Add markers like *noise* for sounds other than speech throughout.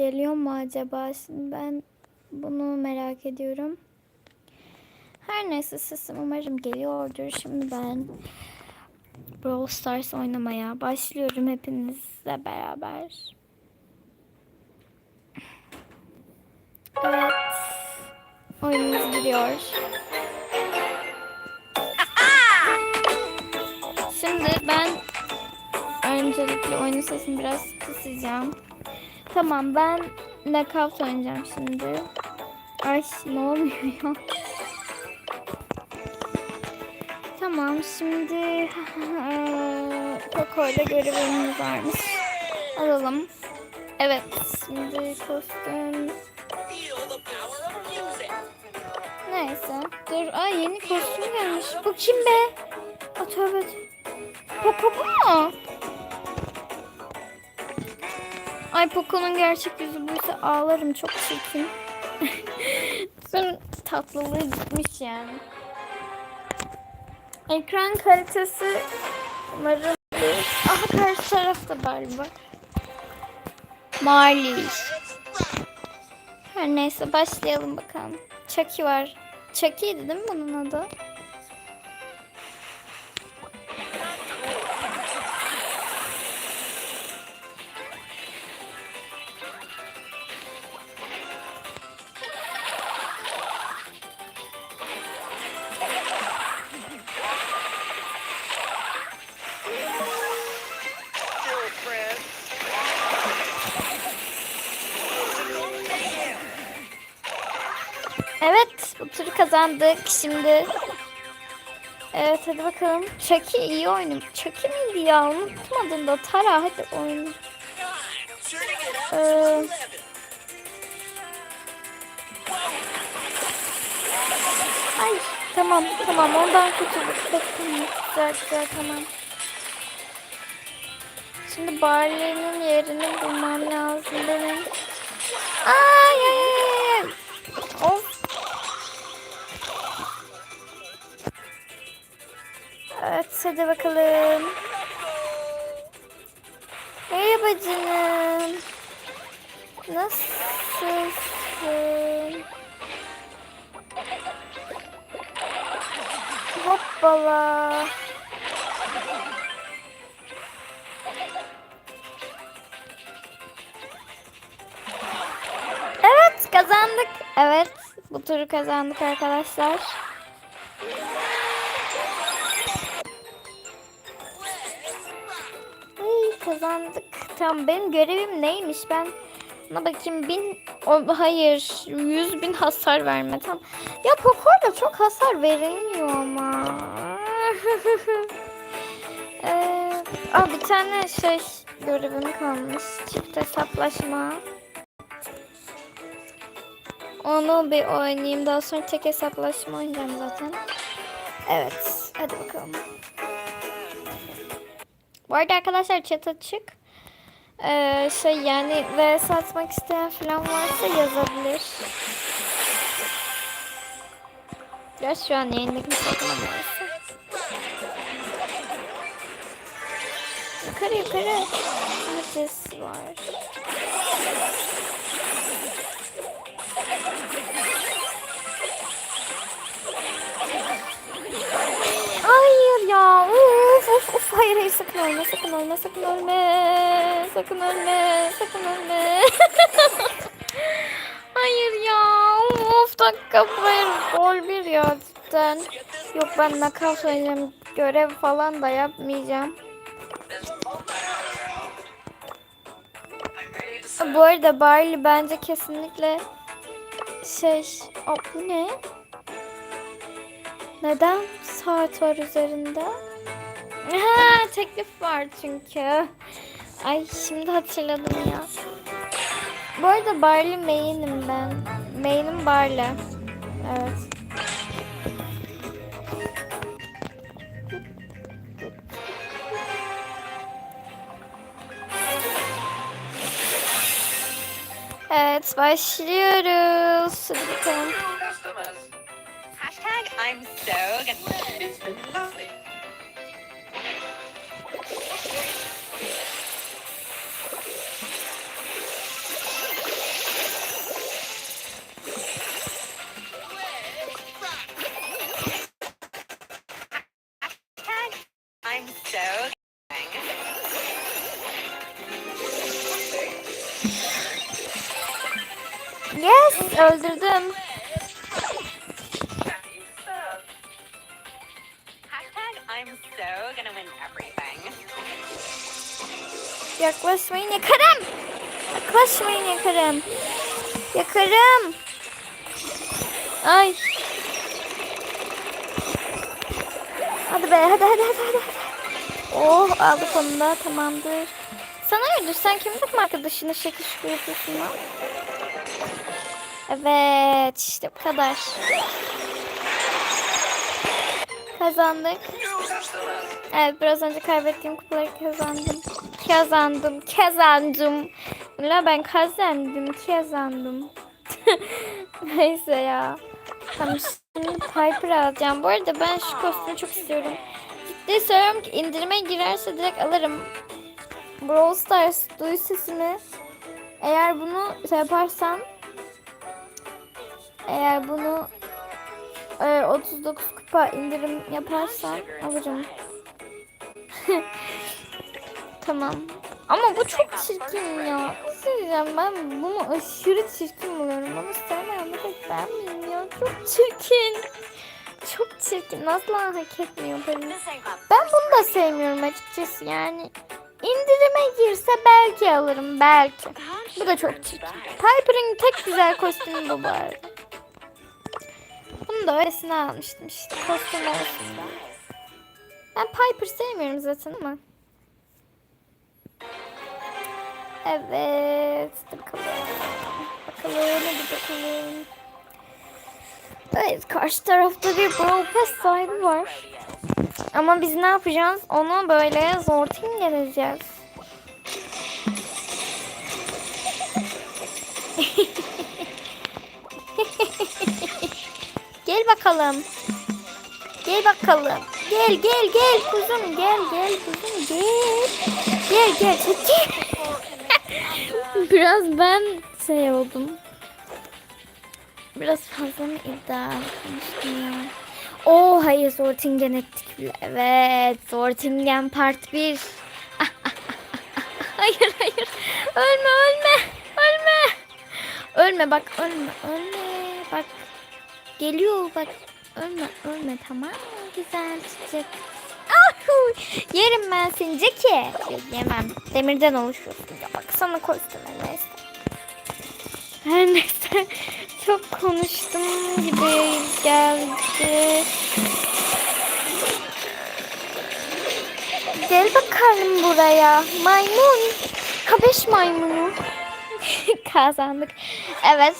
geliyor mu acaba? Şimdi ben bunu merak ediyorum. Her neyse sesim umarım geliyordur. Şimdi ben Brawl Stars oynamaya başlıyorum hepinizle beraber. Evet. Oyunumuz giriyor. Şimdi ben öncelikle oyunun sesini biraz kısacağım. Tamam ben knockout oynayacağım şimdi. Ay ne oluyor ya? Tamam şimdi *laughs* Coco ile görevimiz varmış. Alalım. Evet şimdi kostüm. Neyse. Dur. Ay yeni kostüm gelmiş. Bu kim be? O tövbe. Poco mu? Ay Poco'nun gerçek yüzü buysa ağlarım çok çirkin. *laughs* Tüm tatlılığı gitmiş yani. Ekran kalitesi umarım Aha karşı tarafta galiba. Marley. Her neyse başlayalım bakalım. Chucky var. Chucky'ydi değil mi bunun adı? Evet bu turu kazandık şimdi. Evet hadi bakalım. Chucky iyi oynuyor. Chucky miydi ya? Unutmadım da. Tara hadi out Ee, ay tamam tamam ondan kurtulduk. Bakın güzel güzel tamam. Şimdi Barley'nin yerini bulmam lazım benim. Ay ay ay Evet hadi bakalım. Merhaba canım. Nasılsın? Hoppala. Evet kazandık. Evet bu turu kazandık arkadaşlar. Kazandık. Tamam benim görevim neymiş ben Buna bakayım bin o, hayır yüz bin hasar verme tamam. Ya Poco'da çok hasar verilmiyor ama. *laughs* ee, aa, bir tane şey görevim kalmış. Çift hesaplaşma. Onu bir oynayayım. Daha sonra tek hesaplaşma oynayacağım zaten. Evet. Hadi bakalım. Bu arada arkadaşlar chat açık. Ee, şey yani vs atmak isteyen falan varsa yazabilir. Ya şu an yayındaki saklamamıyorsa. Yukarı yukarı. Herkes var. *laughs* Hayır hayır sakın ölme sakın ölme sakın ölme. Sakın ölme sakın ölme. *laughs* hayır ya. Of dakika hayır. Gol bir ya cidden. Yok ben knockout oynayacağım. Görev falan da yapmayacağım. Bu arada Barley bence kesinlikle şey... Aa, bu ne? Neden saat var üzerinde? Ha, teklif var çünkü. Ay şimdi hatırladım ya. Bu arada Barley main'im ben. Main'im Barley. Evet. Evet başlıyoruz. Hadi bakalım. Hashtag I'm so Thank you. Yaklaşmayın yakarım. Yaklaşmayın yakarım. Yakarım. Ay. Hadi be hadi hadi hadi hadi. Oh aldık onu da tamamdır. Sana öldür sen kimin takım arkadaşını şekil şükür yapıyorsun lan? Evet işte bu kadar. Kazandık. Evet biraz önce kaybettiğim kupaları kazandım. Kazandım, kazandım. La ben kazandım, kazandım. *laughs* Neyse ya. Tamam şimdi Piper alacağım. Bu arada ben şu kostümü çok istiyorum. Ciddi söylüyorum ki indirime girerse direkt alırım. Brawl Stars duy sesimi. Eğer bunu şey yaparsam eğer bunu eğer 39 kupa indirim yaparsam alırım. *laughs* tamam. Ama bu çok çirkin ya. Bir diyeceğim, ben bunu aşırı çirkin buluyorum. Ama sevmeyen bir tek ben miyim ya? Çok çirkin. Çok çirkin. Asla hak etmiyor benim. Ben bunu da sevmiyorum açıkçası yani. İndirime girse belki alırım belki. Bu da çok çirkin. Piper'ın tek güzel kostümü bu bu arada. Bunu da öylesine almıştım işte. Kostüm olsun. Ben Piper sevmiyorum zaten ama. Evet. Bakalım. Bakalım hadi bakalım. Evet karşı tarafta bir Brawl Pass sahibi var. Ama biz ne yapacağız? Onu böyle zor edeceğiz. *laughs* Gel bakalım. Gel bakalım. Gel gel gel kuzum gel gel kuzum gel. Gel gel çekil. Biraz ben şey oldum. Biraz fazla mı iddia konuştum ya? Oo hayır Sortingen ettik bile. Evet Sortingen part 1. *laughs* hayır hayır. Ölme ölme. Ölme. Ölme bak ölme ölme. Bak geliyor bak. Ölme ölme tamam? Güzel çiçek. Yerim ben seni Jackie. Yok, Yemem. Demirden oluşuyorsun. Ya bak sana kostüme neyse. Her neyse. Çok konuştum gibi geldi. Gel bakalım buraya. Maymun. Kabeş maymunu. *laughs* Kazandık. Evet.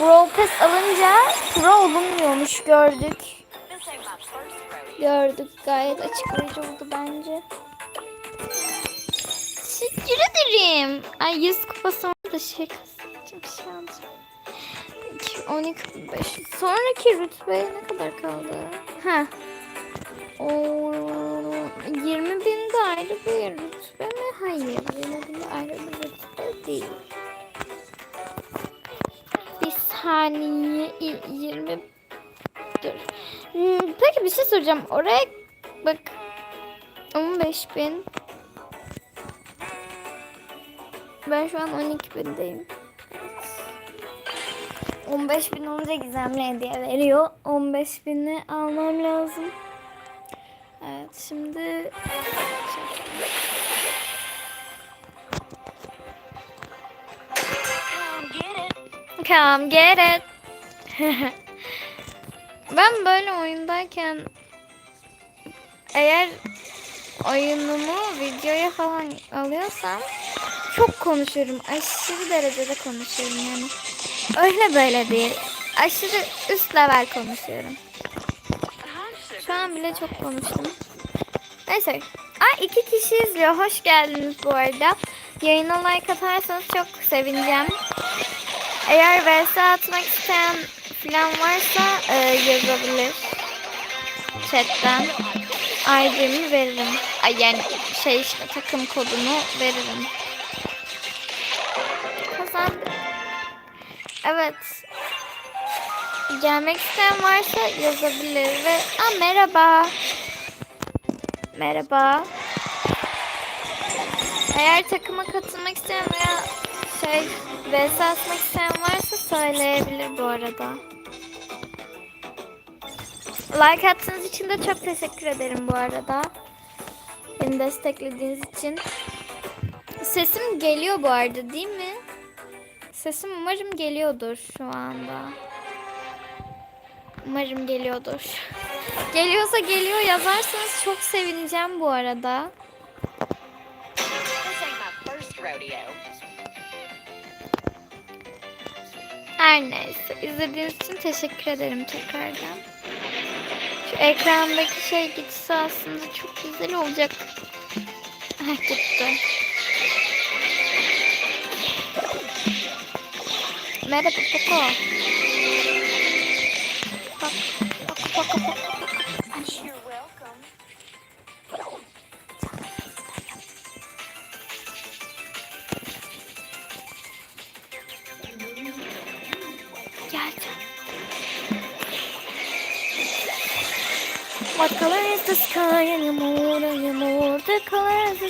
Brawl Pass alınca pro olunmuyormuş gördük. Gördük gayet açıklayıcı oldu bence. Teşekkür ederim. Ay 100 kupası var da şey kazanacağım şey alacağım. 12 5. Sonraki rütbeye ne kadar kaldı? Ha. O 20 bin de ayrı bir rütbe mi? Hayır. 20 bin de ayrı bir rütbe değil. Bir saniye. y- 20 Dur. Hmm, Peki bir şey soracağım. Oraya bak 15 bin. Ben şu an 12 bindeyim. 15 bin olunca gizemli hediye veriyor. 15 bini almam lazım. Evet şimdi Come get it. Ben böyle oyundayken eğer oyunumu videoya falan alıyorsam çok konuşurum. Aşırı derecede konuşurum yani. Öyle böyle değil. Aşırı üst level konuşuyorum. Şu an bile çok konuştum. Neyse. Ay iki kişi izliyor. Hoş geldiniz bu arada. Yayına like atarsanız çok sevineceğim. Eğer vs atmak isteyen falan varsa e, yazabilir. Chatten. ID'mi veririm. Ay yani şey işte takım kodunu veririm. Kazandık. Evet. Gelmek isteyen varsa yazabilir ve Aa, merhaba. Merhaba. Eğer takıma katılmak isteyen veya Şey, VS atmak isteyen varsa söyleyebilir bu arada. Like attığınız için de çok teşekkür ederim bu arada. Beni desteklediğiniz için. Sesim geliyor bu arada değil mi? Sesim umarım geliyordur şu anda. Umarım geliyordur. Geliyorsa geliyor yazarsanız çok sevineceğim bu arada. Her neyse. izlediğiniz için teşekkür ederim tekrardan. Şu ekrandaki şey gitse aslında çok güzel olacak. Heh gitti. Merhaba Poco. Bak, bak, bak,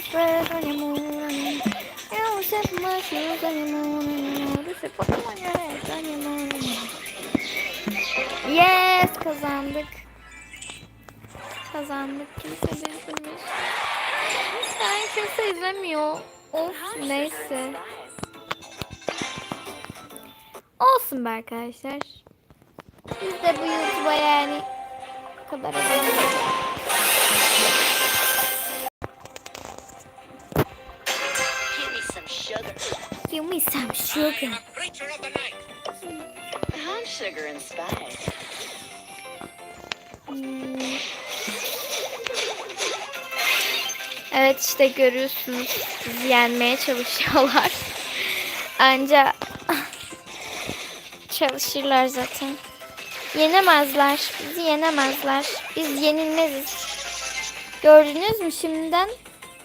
red anymore, anymore. I step in my shoes anymore, anymore. This is Pokemon yes anymore. Yes kazandık. Kazandık. Kimse de izlemiş. Sen kimse izlemiyor. Of neyse. Olsun be arkadaşlar. Biz de bu YouTube'a yani kadar abone some sugar. Creature of the night. I'm sugar and spice. Hmm. Evet işte görüyorsunuz bizi yenmeye çalışıyorlar. Anca çalışırlar zaten. Yenemezler. Bizi yenemezler. Biz yenilmeziz. Gördünüz mü şimdiden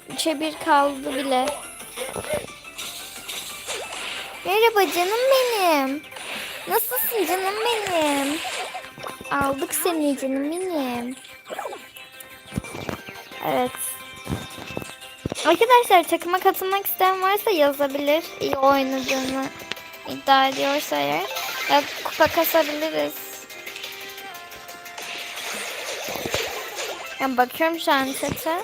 3'e 1 kaldı bile. Merhaba canım benim. Nasılsın canım benim? Aldık seni canım benim. Evet. Arkadaşlar takıma katılmak isteyen varsa yazabilir. İyi oynadığını iddia ediyorsa eğer. Ya kupa kasabiliriz. Ya bakıyorum şu an chat'e.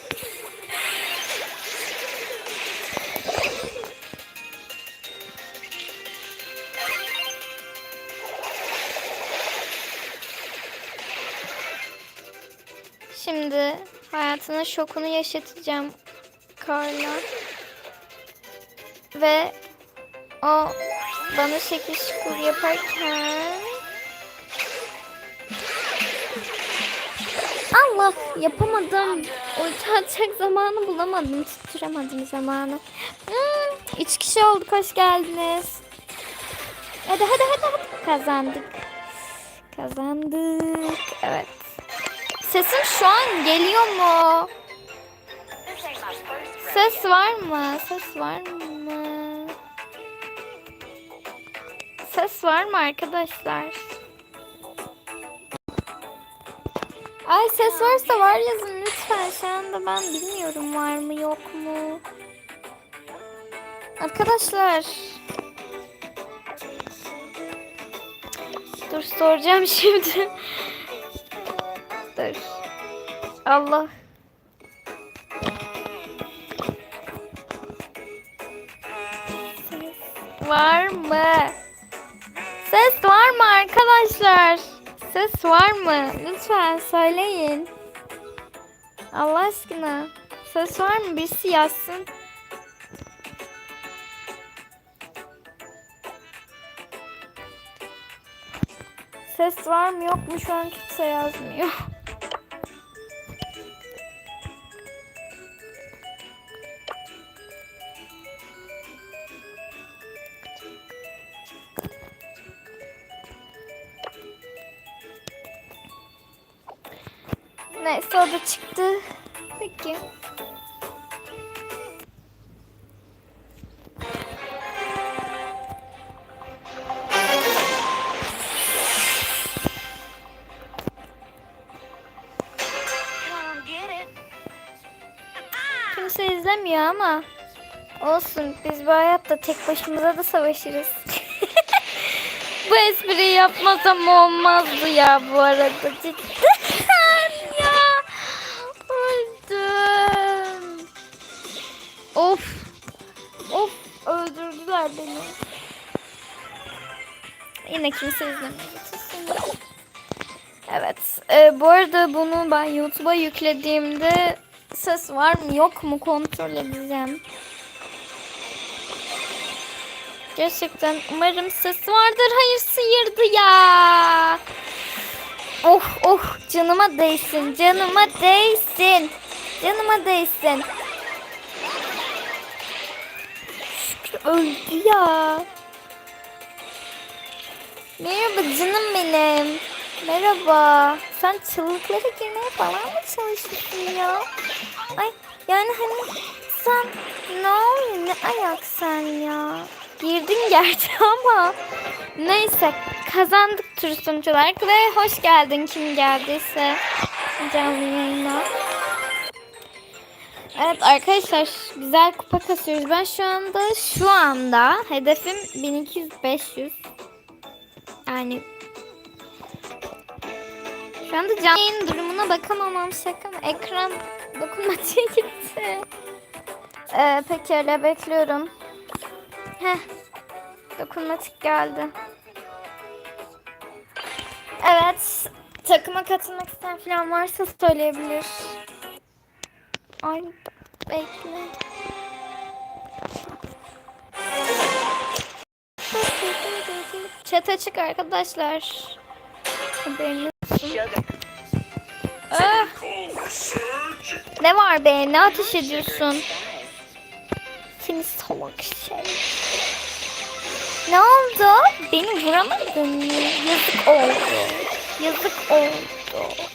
Şimdi hayatının şokunu yaşatacağım Carla. Ve o bana şekil şukur yaparken Allah yapamadım. Ulti zamanı bulamadım. Tutturamadım zamanı. Hmm, üç kişi olduk. Hoş geldiniz. Hadi hadi hadi hadi. Kazandık. Kazandık. Evet. Sesim şu an geliyor mu? Ses var mı? Ses var mı? Ses var mı arkadaşlar? Ay ses varsa var yazın lütfen. Şu anda ben bilmiyorum var mı yok mu. Arkadaşlar. Dur soracağım *laughs* şimdi. Dur. Allah. Var mı? Ses var mı arkadaşlar? Ses var mı? Lütfen söyleyin. Allah aşkına. Ses var mı? Birisi yazsın. Ses var mı yok mu şu an kimse yazmıyor. *laughs* Da çıktı. Peki. Kimse izlemiyor ama Olsun biz bu hayatta tek başımıza da savaşırız. *laughs* bu espriyi yapmasam olmazdı ya bu arada. Cidden öldürdüler beni. Yine kimse. Susun. Evet. e, bu arada bunu ben YouTube'a yüklediğimde ses var mı yok mu kontrol edeceğim. Gerçekten umarım ses vardır. Hayır sıyırdı ya. Oh oh canıma değsin. Canıma değsin. Canıma değsin. Öldü ya. Merhaba canım benim. Merhaba. Sen çığlıklara girmeye falan mı çalışıyorsun ya? Ay yani hani sen ne oluyor ne ayak sen ya? Girdin gerçi *laughs* ama neyse kazandık tur sonuç olarak ve hoş geldin kim geldiyse canlı yayına. Evet arkadaşlar güzel kupa kasıyoruz. Ben şu anda şu anda hedefim 1200-500. Yani şu anda canlı durumuna bakamamam şaka mı? Ekran dokunmatiğe *laughs* gitti. Ee, peki öyle bekliyorum. Heh. Dokunmatik geldi. Evet. Takıma katılmak isteyen falan varsa söyleyebilir. Ay bekle. Chat açık arkadaşlar. Haberiniz. Ah! Ne var be? Ne ateş ediyorsun? Seni salak şey. Ne oldu? Beni vuramadın mı? Yazık oldu. Yazık oldu.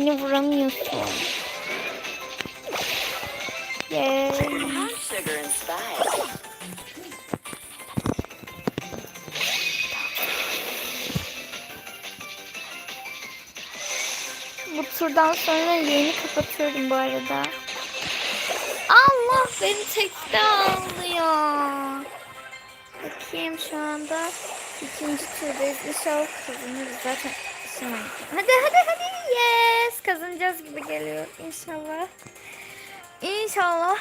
Beni vuramıyorsun. Spice. Bu turdan sonra yayını kapatıyorum bu arada. Allah beni tekte aldı ya. Bakayım şu anda ikinci turdayız. İnşallah kazanırız zaten. Hadi hadi hadi. Yes. Kazanacağız gibi geliyor. İnşallah. İnşallah.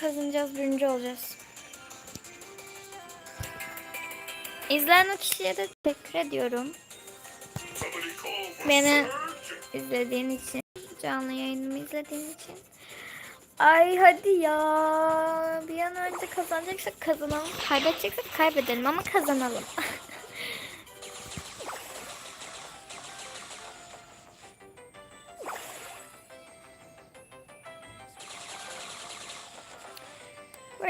Kazanacağız. Birinci olacağız. İzleyen o kişiye de teşekkür ediyorum. Beni izlediğin için, canlı yayınımı izlediğin için. Ay hadi ya. Bir an önce kazanacaksak kazanalım. Kaybedeceksek kaybedelim ama kazanalım. *laughs*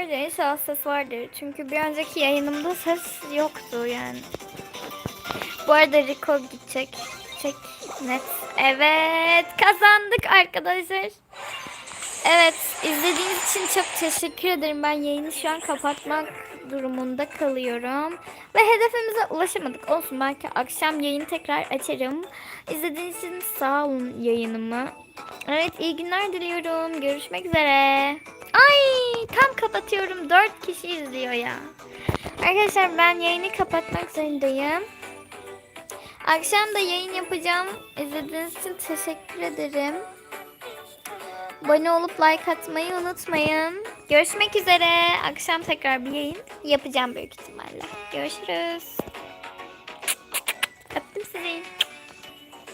Arada inşallah ses vardır. Çünkü bir önceki yayınımda ses yoktu yani. Bu arada Rico gidecek. Çek net. Evet kazandık arkadaşlar. Evet izlediğiniz için çok teşekkür ederim. Ben yayını şu an kapatmak durumunda kalıyorum. Ve hedefimize ulaşamadık. Olsun belki akşam yayını tekrar açarım. İzlediğiniz için sağ olun yayınımı. Evet iyi günler diliyorum. Görüşmek üzere. Ay tam kapatıyorum. 4 kişi izliyor ya. Arkadaşlar ben yayını kapatmak zorundayım. Akşam da yayın yapacağım. İzlediğiniz için teşekkür ederim. Abone olup like atmayı unutmayın. Görüşmek üzere. Akşam tekrar bir yayın yapacağım büyük ihtimalle. Görüşürüz. Öptüm sizi.